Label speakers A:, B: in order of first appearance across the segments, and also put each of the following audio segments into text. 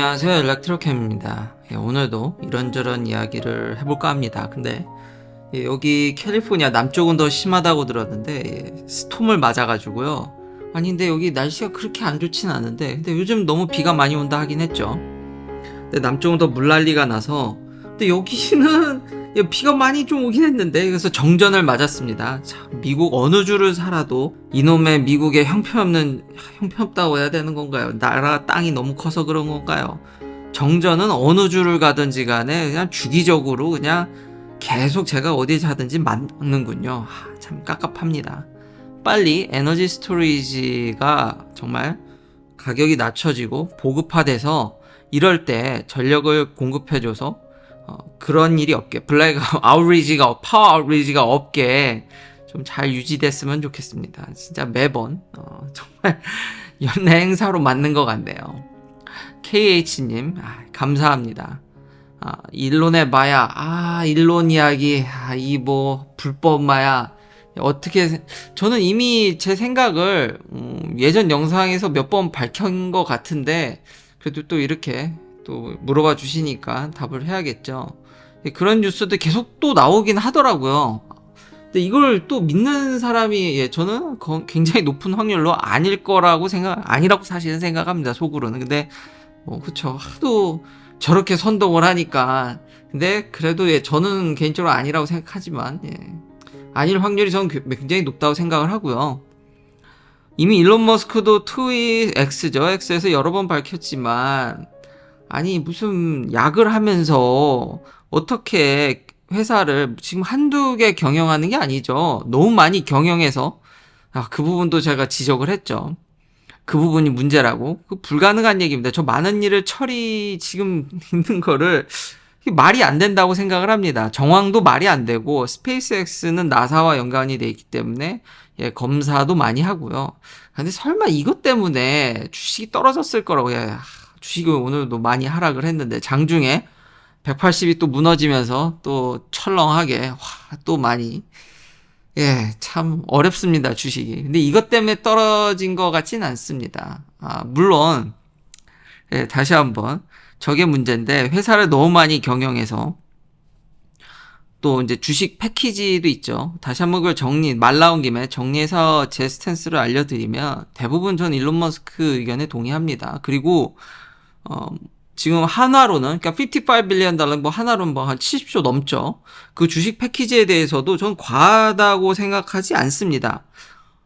A: 안녕하세요. 엘렉트로캠입니다. 예, 오늘도 이런저런 이야기를 해볼까 합니다. 근데 예, 여기 캘리포니아 남쪽은 더 심하다고 들었는데 예, 스톰을 맞아가지고요. 아니 근데 여기 날씨가 그렇게 안 좋진 않은데 근데 요즘 너무 비가 많이 온다 하긴 했죠. 근데 남쪽은 더 물난리가 나서 근데 여기는 예, 비가 많이 좀 오긴 했는데 그래서 정전을 맞았습니다. 참 미국 어느 주를 살아도 이놈의 미국의 형편없는 형편없다고 해야 되는 건가요? 나라 땅이 너무 커서 그런 건가요? 정전은 어느 주를 가든지 간에 그냥 주기적으로 그냥 계속 제가 어디 자든지 맞는군요. 하, 참 깝깝합니다. 빨리 에너지 스토리지가 정말 가격이 낮춰지고 보급화돼서 이럴 때 전력을 공급해줘서 어, 그런 일이 없게 블랙 아웃리지가 파워 아웃리지가 없게 좀 잘 유지됐으면 좋겠습니다. 진짜 매번 어, 정말 연애 행사로 맞는 것 같네요. KH님 아, 감사합니다. 아, 일론의 마야 아 일론 이야기 아, 이 뭐 불법 마야 어떻게 저는 이미 제 생각을 음, 예전 영상에서 몇 번 밝힌 것 같은데 그래도 또 이렇게 또 물어봐 주시니까 답을 해야겠죠. 그런 뉴스도 계속 또 나오긴 하더라고요. 근데 이걸 또 믿는 사람이 예, 저는 거- 굉장히 높은 확률로 아닐 거라고 생각 아니라고 사실은 생각합니다 속으로는 근데 뭐 그쵸 하도 저렇게 선동을 하니까 근데 그래도 예, 저는 개인적으로 아니라고 생각하지만 예, 아닐 확률이 저는 굉장히 높다고 생각을 하고요. 이미 일론 머스크도 트윗 X죠 X에서 여러 번 밝혔지만 아니 무슨 약을 하면서 어떻게 회사를 지금 한두 개 경영하는 게 아니죠. 너무 많이 경영해서 아, 그 부분도 제가 지적을 했죠. 그 부분이 문제라고. 그 불가능한 얘기입니다. 저 많은 일을 처리 지금 있는 거를 말이 안 된다고 생각을 합니다. 정황도 말이 안 되고 스페이스X는 나사와 연관이 돼 있기 때문에 예, 검사도 많이 하고요. 근데 설마 이것 때문에 주식이 떨어졌을 거라고 예, 주식을 오늘도 많이 하락을 했는데 장중에 180이 또 무너지면서 또 철렁하게 와, 또 많이 예, 참 어렵습니다, 주식이. 근데 이것 때문에 떨어진 것 같진 않습니다. 아, 물론 예, 다시 한번 저게 문제인데 회사를 너무 많이 경영해서 또 이제 주식 패키지도 있죠. 다시 한번 그걸 정리 말 나온 김에 정리해서 제 스탠스를 알려드리면 대부분 전 일론 머스크 의견에 동의합니다. 그리고 어, 지금 하나로는 그러니까 55 빌리언 달러 뭐 하나로는 뭐 한 70조 넘죠. 그 주식 패키지에 대해서도 전 과하다고 생각하지 않습니다.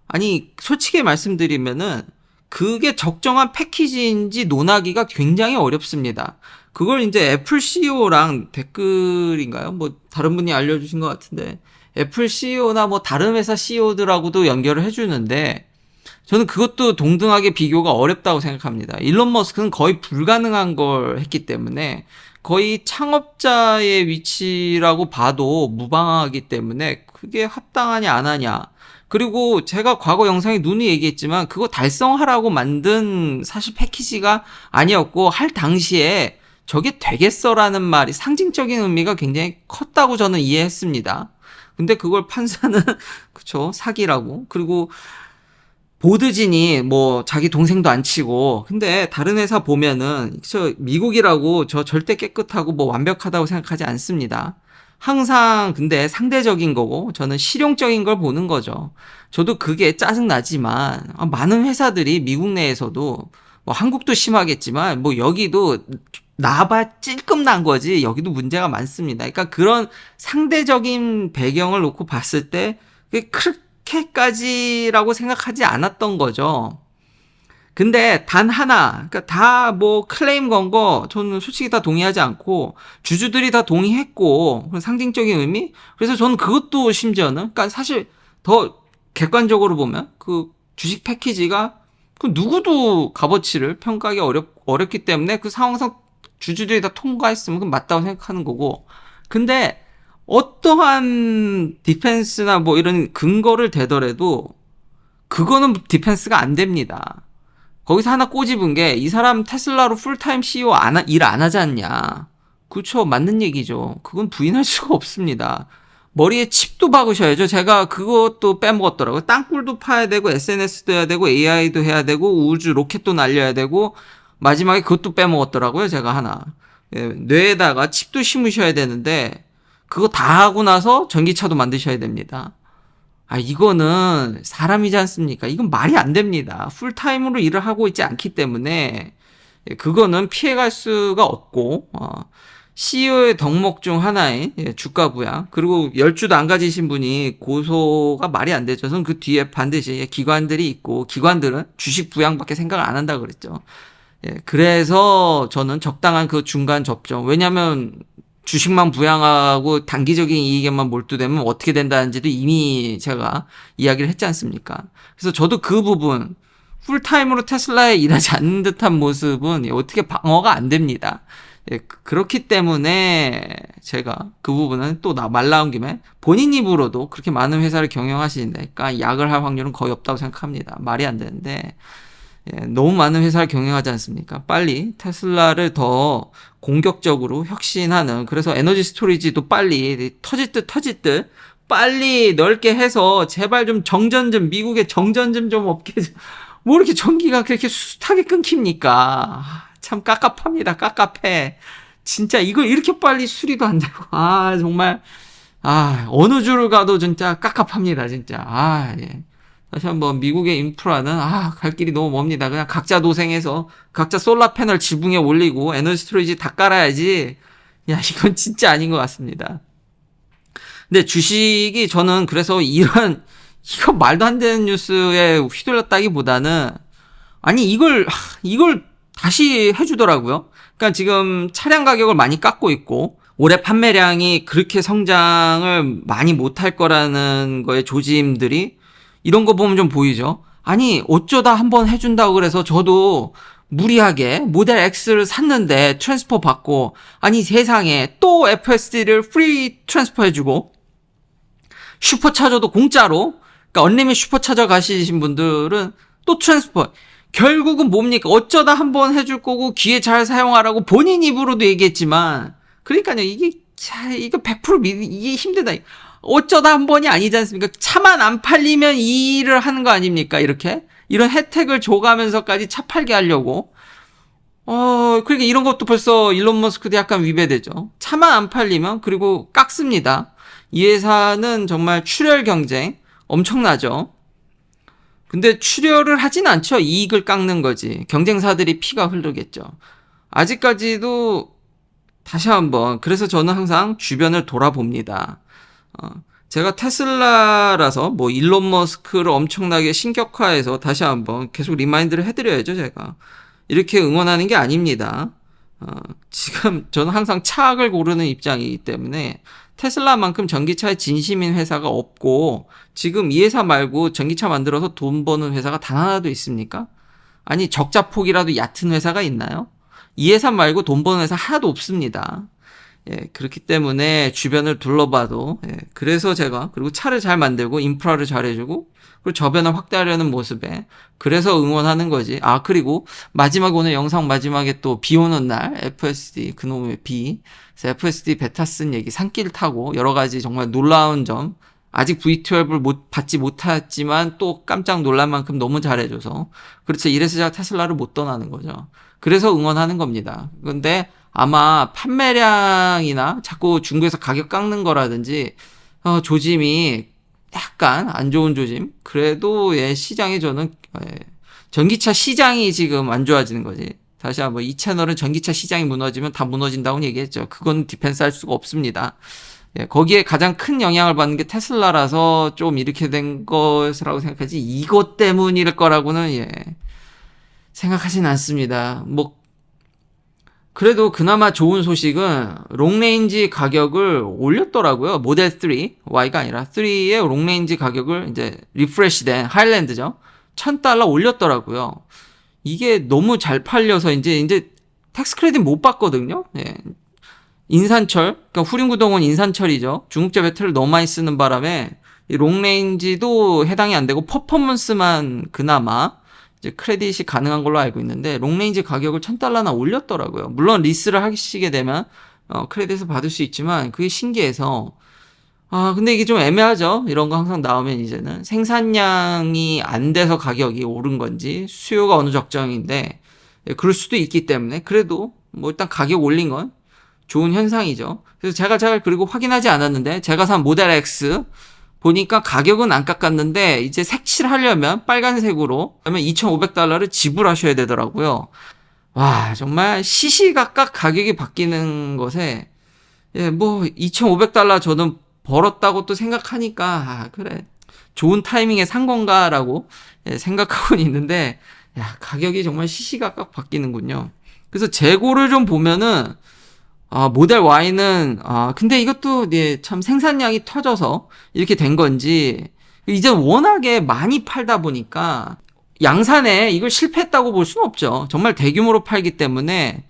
A: 아니 솔직히 말씀드리면은 그게 적정한 패키지인지 논하기가 굉장히 어렵습니다. 그걸 이제 애플 CEO랑 댓글인가요? 뭐 다른 분이 알려주신 것 같은데 애플 CEO나 뭐 다른 회사 CEO들하고도 연결을 해주는데 저는 그것도 동등하게 비교가 어렵다고 생각합니다. 일론 머스크는 거의 불가능한 걸 했기 때문에 거의 창업자의 위치라고 봐도 무방하기 때문에 그게 합당하냐 안 하냐. 그리고 제가 과거 영상에 누누이 얘기했지만 그거 달성하라고 만든 사실 패키지가 아니었고 할 당시에 저게 되겠어라는 말이 상징적인 의미가 굉장히 컸다고 저는 이해했습니다. 근데 그걸 판사는 그쵸 사기라고 그리고 보드진이 뭐 자기 동생도 안 치고 근데 다른 회사 보면은 저 미국이라고 저 절대 깨끗하고 뭐 완벽하다고 생각하지 않습니다. 항상 근데 상대적인 거고 저는 실용적인 걸 보는 거죠. 저도 그게 짜증 나지만 아, 많은 회사들이 미국 내에서도 뭐 한국도 심하겠지만 뭐 여기도 나봐 찔끔 난 거지 여기도 문제가 많습니다. 그러니까 그런 상대적인 배경을 놓고 봤을 때 그게 그렇게까지라고 생각하지 않았던 거죠. 근데 단 하나, 그러니까 다 뭐 클레임 건 거 저는 솔직히 다 동의하지 않고 주주들이 다 동의했고 상징적인 의미. 그래서 저는 그것도 심지어는 그러니까 사실 더 객관적으로 보면 그 주식 패키지가 그 누구도 값어치를 평가하기 어렵 어렵기 때문에 그 상황상 주주들이 다 통과했으면 그건 맞다고 생각하는 거고. 근데 어떠한 디펜스나 뭐 이런 근거를 대더라도 그거는 디펜스가 안 됩니다. 거기서 하나 꼬집은 게 이 사람 테슬라로 풀타임 CEO 안, 일안 하지 않냐. 그쵸. 맞는 얘기죠. 그건 부인할 수가 없습니다. 머리에 칩도 박으셔야죠. 제가 그것도 빼먹었더라고요. 땅굴도 파야 되고, SNS도 해야 되고, AI도 해야 되고, 우주 로켓도 날려야 되고, 마지막에 그것도 빼먹었더라고요, 제가 하나. 예, 뇌에다가 칩도 심으셔야 되는데, 그거 다 하고 나서 전기차도 만드셔야 됩니다. 아, 이거는 사람이지 않습니까? 이건 말이 안 됩니다. 풀타임으로 일을 하고 있지 않기 때문에, 예, 그거는 피해갈 수가 없고, 어, CEO의 덕목 중 하나인 예, 주가 부양 그리고 열 주도 안 가지신 분이 고소가 말이 안 되죠. 저는 그 뒤에 반드시 기관들이 있고 기관들은 주식 부양밖에 생각을 안 한다 그랬죠. 예, 그래서 저는 적당한 그 중간 접점. 왜냐하면 주식만 부양하고 단기적인 이익에만 몰두되면 어떻게 된다는지도 이미 제가 이야기를 했지 않습니까? 그래서 저도 그 부분 풀타임으로 테슬라에 일하지 않는 듯한 모습은 어떻게 방어가 안 됩니다. 예, 그- 그렇기 때문에 제가 그 부분은 또 말 나온 김에 본인 입으로도 그렇게 많은 회사를 경영하시는데, 그러니까 약을 할 확률은 거의 없다고 생각합니다. 말이 안 되는데, 예, 너무 많은 회사를 경영하지 않습니까? 빨리 테슬라를 더 공격적으로 혁신하는, 그래서 에너지 스토리지도 빨리 터질 듯 터질 듯 빨리 넓게 해서 제발 좀 정전 좀, 미국의 정전 좀 좀 없게, 좀- 뭐 이렇게 전기가 그렇게 숱하게 끊깁니까? 아, 참 깝깝합니다. 깝깝해. 진짜 이거 이렇게 빨리 수리도 안 되고, 아, 정말, 아, 어느 줄을 가도 진짜 깝깝합니다. 진짜. 아, 예. 다시 한번 미국의 인프라는 아, 갈 길이 너무 멉니다. 그냥 각자 도생해서 각자 솔라 패널 지붕에 올리고 에너지 스토리지 다 깔아야지. 야, 이건 진짜 아닌 것 같습니다. 근데 주식이 저는 그래서 이런 이거 말도 안 되는 뉴스에 휘둘렀다기보다는 아니 이걸 하, 이걸 다시 해주더라고요. 그러니까 지금 차량 가격을 많이 깎고 있고 올해 판매량이 그렇게 성장을 많이 못할 거라는 거에 조짐들이 이런 거 보면 좀 보이죠. 아니 어쩌다 한번 해준다고 그래서 저도 무리하게 모델 X를 샀는데 트랜스퍼 받고 아니 세상에 또 FSD를 프리 트랜스퍼 해주고 슈퍼차저도 공짜로 그러니까 언리밋 슈퍼차저 가시신 분들은 또 트랜스퍼. 결국은 뭡니까? 어쩌다 한번 해줄 거고 기회 잘 사용하라고 본인 입으로도 얘기했지만 그러니까요 이게 자 이거 100% 믿, 이게 힘들다 어쩌다 한 번이 아니지 않습니까 차만 안 팔리면 이 일을 하는 거 아닙니까 이렇게 이런 혜택을 줘가면서까지 차 팔게 하려고 어, 그러니까 이런 것도 벌써 일론 머스크도 약간 위배되죠. 차만 안 팔리면, 그리고 깎습니다. 이 회사는 정말 출혈 경쟁 엄청나죠. 근데 출혈을 하진 않죠. 이익을 깎는 거지. 경쟁사들이 피가 흐르겠죠. 아직까지도 다시 한번, 그래서 저는 항상 주변을 돌아봅니다. 어, 제가 테슬라라서 뭐 일론 머스크를 엄청나게 신격화해서 다시 한번 계속 리마인드를 해드려야죠, 제가. 이렇게 응원하는 게 아닙니다. 어, 지금 저는 항상 차악을 고르는 입장이기 때문에 테슬라만큼 전기차에 진심인 회사가 없고 지금 이 회사 말고 전기차 만들어서 돈 버는 회사가 단 하나도 있습니까? 아니 적자 폭이라도 얕은 회사가 있나요? 이 회사 말고 돈 버는 회사 하나도 없습니다. 예, 그렇기 때문에 주변을 둘러봐도 예, 그래서 제가 그리고 차를 잘 만들고 인프라를 잘 해주고 그리고 저변을 확대하려는 모습에 그래서 응원하는 거지. 아 그리고 마지막 오늘 영상 마지막에 또 비 오는 날 FSD 그놈의 비 FSD 베타 쓴 얘기 산길 타고 여러 가지 정말 놀라운 점 아직 V12을 못 받지 못했지만 또 깜짝 놀랄 만큼 너무 잘해줘서 그렇죠. 이래서 제가 테슬라를 못 떠나는 거죠. 그래서 응원하는 겁니다. 근데 아마 판매량이나 자꾸 중국에서 가격 깎는 거라든지 어, 조짐이 약간 안 좋은 조짐. 그래도 예, 시장에 저는 예, 전기차 시장이 지금 안 좋아지는 거지. 다시 한번 이 채널은 전기차 시장이 무너지면 다 무너진다고 얘기했죠. 그건 디펜스 할 수가 없습니다. 예, 거기에 가장 큰 영향을 받는 게 테슬라라서 좀 이렇게 된 것이라고 생각하지 이것 때문일 거라고는 예, 생각하진 않습니다. 뭐 그래도 그나마 좋은 소식은 롱레인지 가격을 올렸더라고요. 모델 3, Y가 아니라 3의 롱레인지 가격을 이제 리프레시된 하일랜드죠. 1000달러 올렸더라고요. 이게 너무 잘 팔려서 이제 이제 텍스 크레딧 못 받거든요. 예. 인산철, 그러니까 후륜구동은 인산철이죠. 중국제 배터리를 너무 많이 쓰는 바람에 이 롱레인지도 해당이 안 되고 퍼포먼스만 그나마 이제 크레딧이 가능한 걸로 알고 있는데 롱레인지 가격을 1000달러나 올렸더라고요. 물론 리스를 하시게 되면 어, 크레딧을 받을 수 있지만 그게 신기해서 아 근데 이게 좀 애매하죠. 이런 거 항상 나오면 이제는 생산량이 안 돼서 가격이 오른 건지 수요가 어느 적정인데 예, 그럴 수도 있기 때문에 그래도 뭐 일단 가격 올린 건 좋은 현상이죠. 그래서 제가 잘 그리고 확인하지 않았는데 제가 산 모델 X 보니까 가격은 안 깎았는데 이제 색칠하려면 빨간색으로 그러면 2,500달러를 지불하셔야 되더라고요. 와 정말 시시각각 가격이 바뀌는 것에 예, 뭐 2,500달러 저는 벌었다고 또 생각하니까 아, 그래 좋은 타이밍에 산 건가라고 예, 생각하고 있는데 야 가격이 정말 시시각각 바뀌는군요. 그래서 재고를 좀 보면은 아, 모델 Y는 아 근데 이것도 예, 참 생산량이 터져서 이렇게 된 건지 이제 워낙에 많이 팔다 보니까 양산에 이걸 실패했다고 볼 수는 없죠. 정말 대규모로 팔기 때문에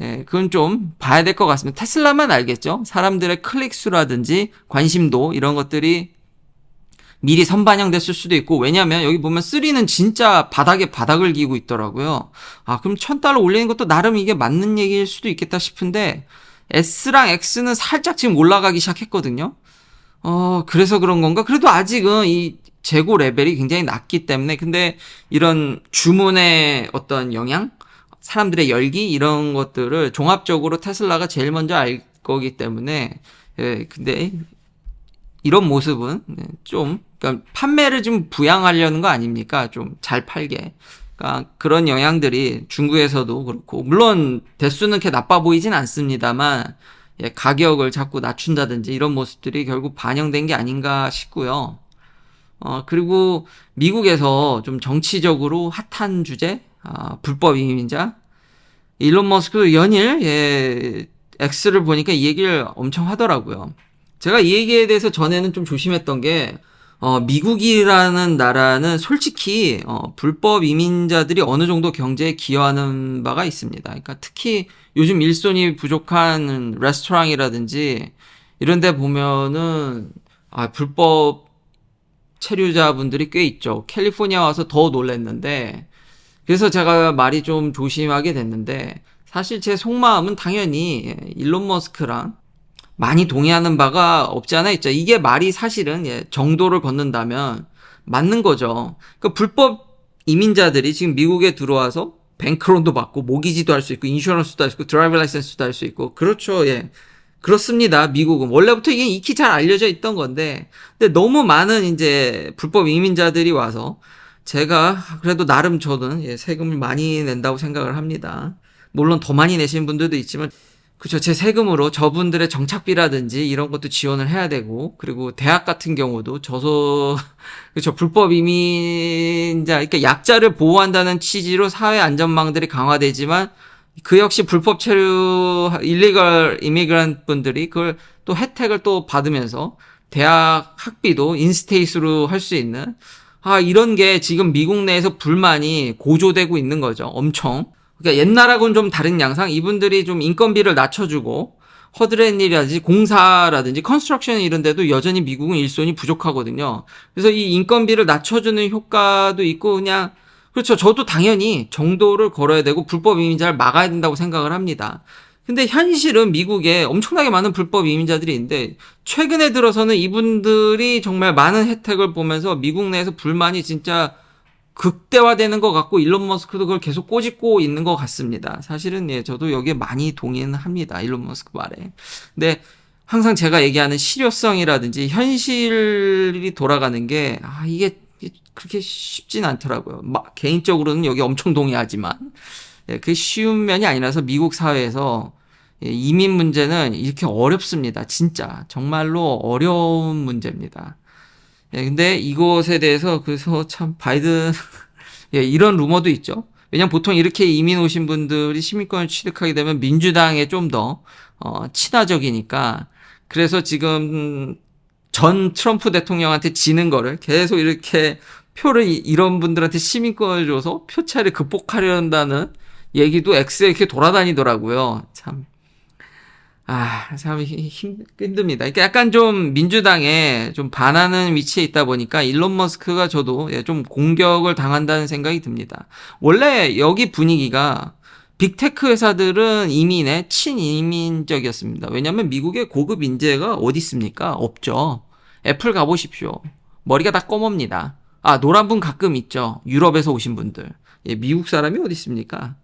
A: 예, 그건 좀 봐야 될 것 같습니다. 테슬라만 알겠죠. 사람들의 클릭 수라든지 관심도 이런 것들이 미리 선반영됐을 수도 있고 왜냐면 여기 보면 3는 진짜 바닥에 바닥을 기고 있더라고요. 아 그럼 1000달러 올리는 것도 나름 이게 맞는 얘기일 수도 있겠다 싶은데 S랑 X는 살짝 지금 올라가기 시작했거든요. 어 그래서 그런 건가? 그래도 아직은 이 재고 레벨이 굉장히 낮기 때문에 근데 이런 주문의 어떤 영향 사람들의 열기 이런 것들을 종합적으로 테슬라가 제일 먼저 알 거기 때문에 예 근데 이런 모습은 네, 좀 그러니까 판매를 좀 부양하려는 거 아닙니까? 좀 잘 팔게. 그러니까 그런 영향들이 중국에서도 그렇고 물론 대수는 그렇게 나빠 보이진 않습니다만 예, 가격을 자꾸 낮춘다든지 이런 모습들이 결국 반영된 게 아닌가 싶고요. 어, 그리고 미국에서 좀 정치적으로 핫한 주제, 아, 불법 이민자. 일론 머스크도 연일, 예, X를 보니까 이 얘기를 엄청 하더라고요. 제가 이 얘기에 대해서 전에는 좀 조심했던 게, 어, 미국이라는 나라는 솔직히, 어, 불법 이민자들이 어느 정도 경제에 기여하는 바가 있습니다. 그러니까 특히 요즘 일손이 부족한 레스토랑이라든지 이런 데 보면은, 아, 불법 체류자분들이 꽤 있죠. 캘리포니아 와서 더 놀랬는데, 그래서 제가 말이 좀 조심하게 됐는데, 사실 제 속마음은 당연히 일론 머스크랑 많이 동의하는 바가 없지 않아 있죠. 이게 말이 사실은 예, 정도를 걷는다면 맞는 거죠. 그 불법 이민자들이 지금 미국에 들어와서 뱅크론도 받고 모기지도 할 수 있고 인슈런스도 할 수 있고 드라이브 라이센스도 할 수 있고 그렇죠. 예. 그렇습니다. 미국은 원래부터 이게 익히 잘 알려져 있던 건데 근데 너무 많은 이제 불법 이민자들이 와서 제가 그래도 나름 저는 예, 세금을 많이 낸다고 생각을 합니다. 물론 더 많이 내시는 분들도 있지만 그렇죠. 제 세금으로 저분들의 정착비라든지 이런 것도 지원을 해야 되고 그리고 대학 같은 경우도 저소 그렇죠. 불법 이민자 그러니까 약자를 보호한다는 취지로 사회 안전망들이 강화되지만 그 역시 불법 체류 일리걸 이미그란트 분들이 그걸 또 혜택을 또 받으면서 대학 학비도 인스테이스로 할 수 있는 아 이런 게 지금 미국 내에서 불만이 고조되고 있는 거죠. 엄청. 그러니까 옛날하고는 좀 다른 양상 이분들이 좀 인건비를 낮춰주고 허드렛일이라든지 공사라든지 컨스트럭션 이런 데도 여전히 미국은 일손이 부족하거든요. 그래서 이 인건비를 낮춰주는 효과도 있고 그냥 그렇죠. 저도 당연히 정도를 걸어야 되고 불법 이민자를 막아야 된다고 생각을 합니다. 근데 현실은 미국에 엄청나게 많은 불법 이민자들이 있는데 최근에 들어서는 이분들이 정말 많은 혜택을 보면서 미국 내에서 불만이 진짜 극대화되는 것 같고 일론 머스크도 그걸 계속 꼬집고 있는 것 같습니다. 사실은 예, 저도 여기에 많이 동의는 합니다. 일론 머스크 말에. 근데 항상 제가 얘기하는 실효성이라든지 현실이 돌아가는 게 아, 이게 그렇게 쉽진 않더라고요. 막 개인적으로는 여기 엄청 동의하지만 예, 그 쉬운 면이 아니라서 미국 사회에서 예, 이민 문제는 이렇게 어렵습니다. 진짜 정말로 어려운 문제입니다. 예, 근데 이것에 대해서 그래서 참 바이든 예, 이런 루머도 있죠. 왜냐면 보통 이렇게 이민 오신 분들이 시민권을 취득하게 되면 민주당에 좀 더 어, 친화적이니까 그래서 지금 전 트럼프 대통령한테 지는 거를 계속 이렇게 표를 이- 이런 분들한테 시민권을 줘서 표차를 극복하려 한다는 얘기도 X에 이렇게 돌아다니더라고요. 참. 아, 참 힘, 힘듭니다. 그러니까 약간 좀 민주당에 좀 반하는 위치에 있다 보니까 일론 머스크가 저도 예, 좀 공격을 당한다는 생각이 듭니다. 원래 여기 분위기가 빅테크 회사들은 이민에 친이민적이었습니다. 왜냐하면 미국에 고급 인재가 어디 있습니까? 없죠. 애플 가보십시오. 머리가 다 검습니다. 아, 노란 분 가끔 있죠. 유럽에서 오신 분들. 예, 미국 사람이 어디 있습니까?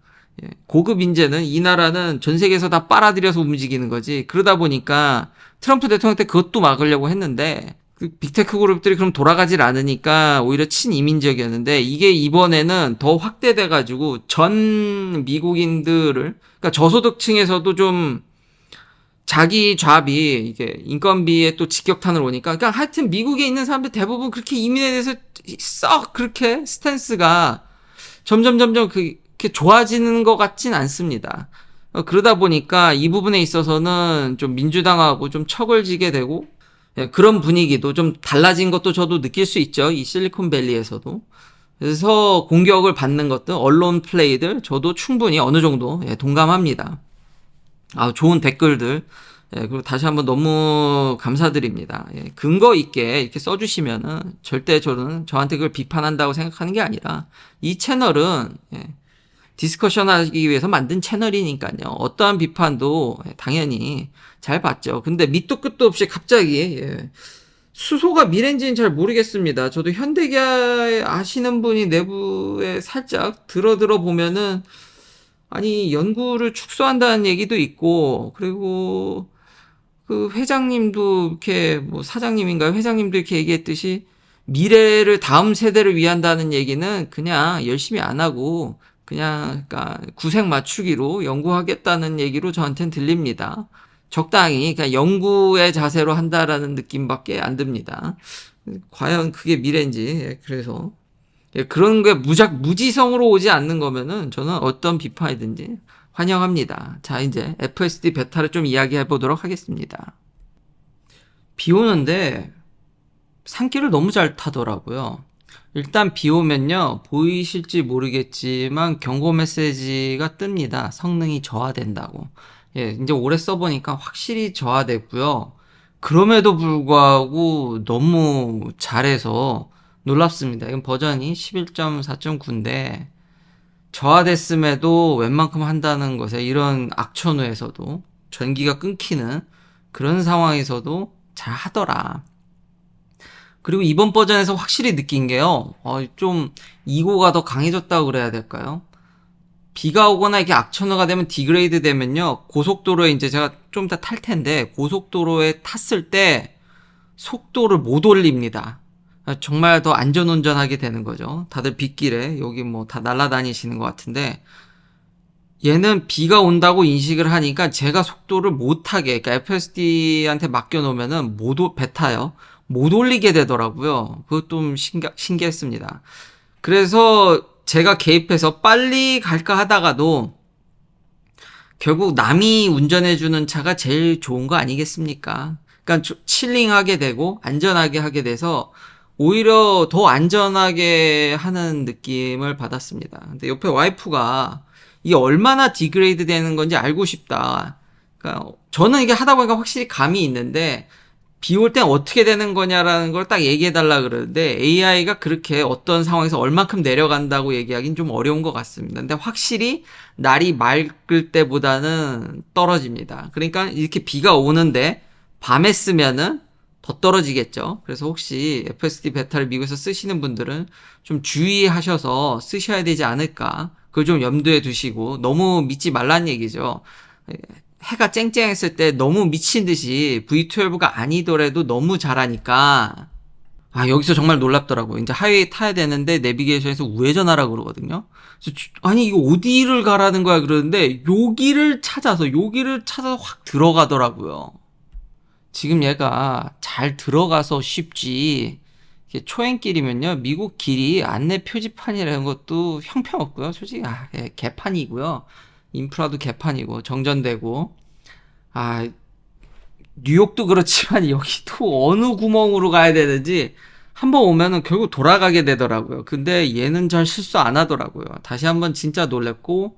A: 예, 고급 인재는 이 나라는 전 세계에서 다 빨아들여서 움직이는 거지. 그러다 보니까 트럼프 대통령 때 그것도 막으려고 했는데 그 빅테크 그룹들이 그럼 돌아가질 않으니까 오히려 친이민적이었는데 이게 이번에는 더 확대돼 가지고 전 미국인들을 그러니까 저소득층에서도 좀 자기 잡이 이게 인건비에 또 직격탄을 오니까 그러니까 하여튼 미국에 있는 사람들 대부분 그렇게 이민에 대해서 썩 그렇게 스탠스가 점점 점점 그 렇게 좋아지는 것 같진 않습니다. 어, 그러다 보니까 이 부분에 있어서는 좀 민주당하고 좀 척을 지게 되고 예, 그런 분위기도 좀 달라진 것도 저도 느낄 수 있죠. 이 실리콘밸리에서도. 그래서 공격을 받는 것들, 언론 플레이들 저도 충분히 어느 정도 예, 동감합니다. 아, 좋은 댓글들. 예, 그리고 다시 한번 너무 감사드립니다. 예, 근거 있게 이렇게 써주시면은 절대 저는 저한테 그걸 비판한다고 생각하는 게 아니라 이 채널은 예, 디스커션 하기 위해서 만든 채널이니까요. 어떠한 비판도 예, 당연히 잘 봤죠. 근데 밑도 끝도 없이 갑자기 예, 수소가 미래인지는 잘 모르겠습니다. 저도 현대기아 아시는 분이 내부에 살짝 들어 들어 보면은 아니 연구를 축소한다는 얘기도 있고 그리고 그 회장님도 이렇게 뭐 사장님인가요? 회장님도 이렇게 얘기했듯이 미래를 다음 세대를 위한다는 얘기는 그냥 열심히 안 하고 그냥 그러니까 구색 맞추기로 연구하겠다는 얘기로 저한테는 들립니다. 적당히 그냥 연구의 자세로 한다라는 느낌밖에 안 듭니다. 과연 그게 미래인지 예, 그래서 예, 그런 게 무작 무지성으로 오지 않는 거면은 저는 어떤 비판이든지 환영합니다. 자 이제 FSD 베타를 좀 이야기해 보도록 하겠습니다. 비 오는데 산길을 너무 잘 타더라고요. 일단 비 오면요 보이실지 모르겠지만 경고 메시지가 뜹니다. 성능이 저하된다고. 예, 이제 오래 써보니까 확실히 저하됐고요. 그럼에도 불구하고 너무 잘해서 놀랍습니다. 이건 버전이 11.4.9인데 저하됐음에도 웬만큼 한다는 것에 이런 악천후에서도 전기가 끊기는 그런 상황에서도 잘 하더라. 그리고 이번 버전에서 확실히 느낀 게요. 어, 좀 이고가 더 강해졌다고 그래야 될까요? 비가 오거나 이렇게 악천후가 되면 디그레이드 되면요. 고속도로에 이제 제가 좀 이따 탈 텐데 고속도로에 탔을 때 속도를 못 올립니다. 정말 더 안전운전하게 되는 거죠. 다들 빗길에 여기 뭐 다 날아다니시는 것 같은데 얘는 비가 온다고 인식을 하니까 제가 속도를 못하게 그러니까 FSD한테 맡겨놓으면은 못, 오- 배 타요. 못 올리게 되더라고요. 그것 좀 신기, 신기했습니다. 그래서 제가 개입해서 빨리 갈까 하다가도 결국 남이 운전해주는 차가 제일 좋은 거 아니겠습니까? 그러니까 조- 칠링하게 되고 안전하게 하게 돼서 오히려 더 안전하게 하는 느낌을 받았습니다. 근데 옆에 와이프가 이게 얼마나 디그레이드 되는 건지 알고 싶다. 그러니까 저는 이게 하다 보니까 확실히 감이 있는데 비 올 땐 어떻게 되는 거냐라는 걸 딱 얘기해 달라 그러는데 AI가 그렇게 어떤 상황에서 얼만큼 내려간다고 얘기하기는 좀 어려운 것 같습니다. 근데 확실히 날이 맑을 때보다는 떨어집니다. 그러니까 이렇게 비가 오는데 밤에 쓰면은 더 떨어지겠죠. 그래서 혹시 FSD 베타를 미국에서 쓰시는 분들은 좀 주의하셔서 쓰셔야 되지 않을까. 그걸 좀 염두에 두시고 너무 믿지 말라는 얘기죠. 해가 쨍쨍했을 때 너무 미친 듯이 V12가 아니더라도 너무 잘하니까 아 여기서 정말 놀랍더라고요. 이제 하이웨이 타야 되는데 내비게이션에서 우회전하라 그러거든요. 그래서 주- 아니 이거 어디를 가라는 거야 그러는데 여기를 찾아서 여기를 찾아서 확 들어가더라고요. 지금 얘가 잘 들어가서 쉽지 초행길이면요 미국 길이 안내 표지판이라는 것도 형편없고요 솔직히 아, 예, 개판이고요 인프라도 개판이고 정전되고. 아 뉴욕도 그렇지만 여기도 어느 구멍으로 가야 되는지 한번 오면은 결국 돌아가게 되더라고요. 근데 얘는 잘 실수 안 하더라고요. 다시 한번 진짜 놀랬고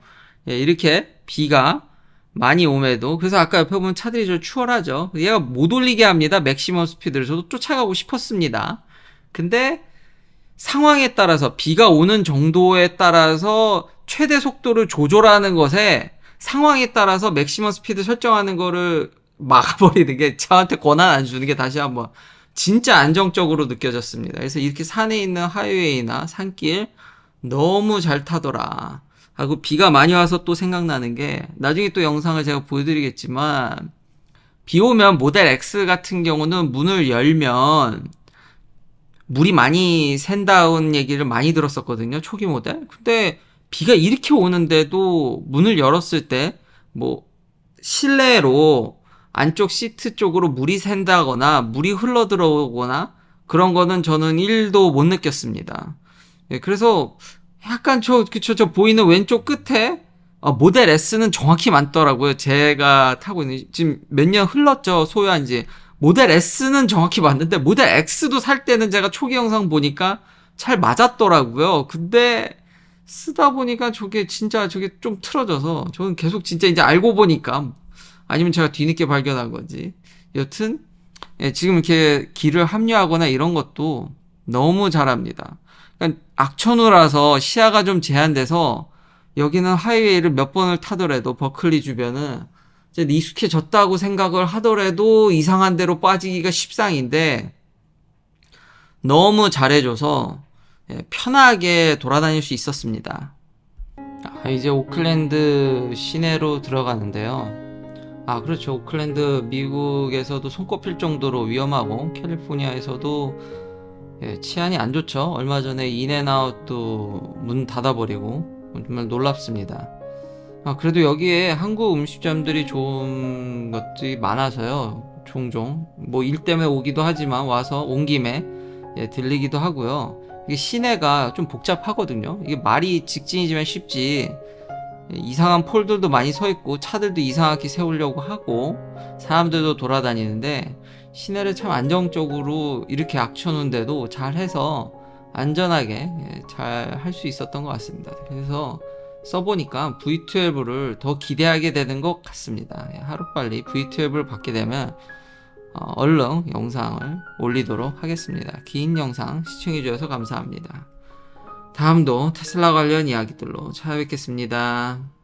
A: 예, 이렇게 비가 많이 옴에도. 그래서 아까 옆에 보면 차들이 좀 추월하죠. 얘가 못 올리게 합니다. 맥시멈 스피드를 저도 쫓아가고 싶었습니다. 근데 상황에 따라서 비가 오는 정도에 따라서 최대 속도를 조절하는 것에 상황에 따라서 맥시멈 스피드 설정하는 거를 막아버리는 게 저한테 권한 안 주는 게 다시 한번 진짜 안정적으로 느껴졌습니다. 그래서 이렇게 산에 있는 하이웨이나 산길 너무 잘 타더라. 아, 그 비가 많이 와서 또 생각나는 게 나중에 또 영상을 제가 보여드리겠지만 비 오면 모델 X 같은 경우는 문을 열면 물이 많이 샌다는 얘기를 많이 들었었거든요. 초기 모델. 근데 비가 이렇게 오는데도 문을 열었을 때 뭐 실내로 안쪽 시트 쪽으로 물이 샌다거나 물이 흘러 들어오거나 그런 거는 저는 1도 못 느꼈습니다. 예, 그래서 약간 저, 그쵸, 저 보이는 왼쪽 끝에 어, 모델 S는 정확히 맞더라고요. 제가 타고 있는, 지금 몇 년 흘렀죠. 소유한 지. 모델 S는 정확히 맞는데, 모델 X도 살 때는 제가 초기 영상 보니까 잘 맞았더라고요. 근데, 쓰다 보니까 저게 진짜 저게 좀 틀어져서, 저는 계속 진짜 이제 알고 보니까, 아니면 제가 뒤늦게 발견한 건지. 여튼, 예, 지금 이렇게 길을 합류하거나 이런 것도 너무 잘합니다. 그러니까 악천후라서 시야가 좀 제한돼서 여기는 하이웨이를 몇 번을 타더라도 버클리 주변은 이제 익숙해졌다고 생각을 하더라도 이상한 데로 빠지기가 십상인데 너무 잘해줘서 예, 편하게 돌아다닐 수 있었습니다. 아, 이제 오클랜드 시내로 들어가는데요. 아, 그렇죠. 오클랜드 미국에서도 손꼽힐 정도로 위험하고 캘리포니아에서도 예, 치안이 안 좋죠. 얼마 전에 인앤아웃도 문 닫아버리고 정말 놀랍습니다. 아, 그래도 여기에 한국 음식점들이 좋은 것들이 많아서요. 종종 뭐 일 때문에 오기도 하지만 와서 온 김에 예, 들리기도 하고요. 이게 시내가 좀 복잡하거든요. 이게 말이 직진이지만 쉽지 예, 이상한 폴들도 많이 서 있고 차들도 이상하게 세우려고 하고 사람들도 돌아다니는데 시내를 참 안정적으로 이렇게 악천후인데도 잘 해서 안전하게 잘 할 수 있었던 것 같습니다. 그래서 써보니까 V12를 더 기대하게 되는 것 같습니다. 예, 하루빨리 V12를 받게 되면 어, 얼른 영상을 올리도록 하겠습니다. 긴 영상 시청해주셔서 감사합니다. 다음도 테슬라 관련 이야기들로 찾아뵙겠습니다.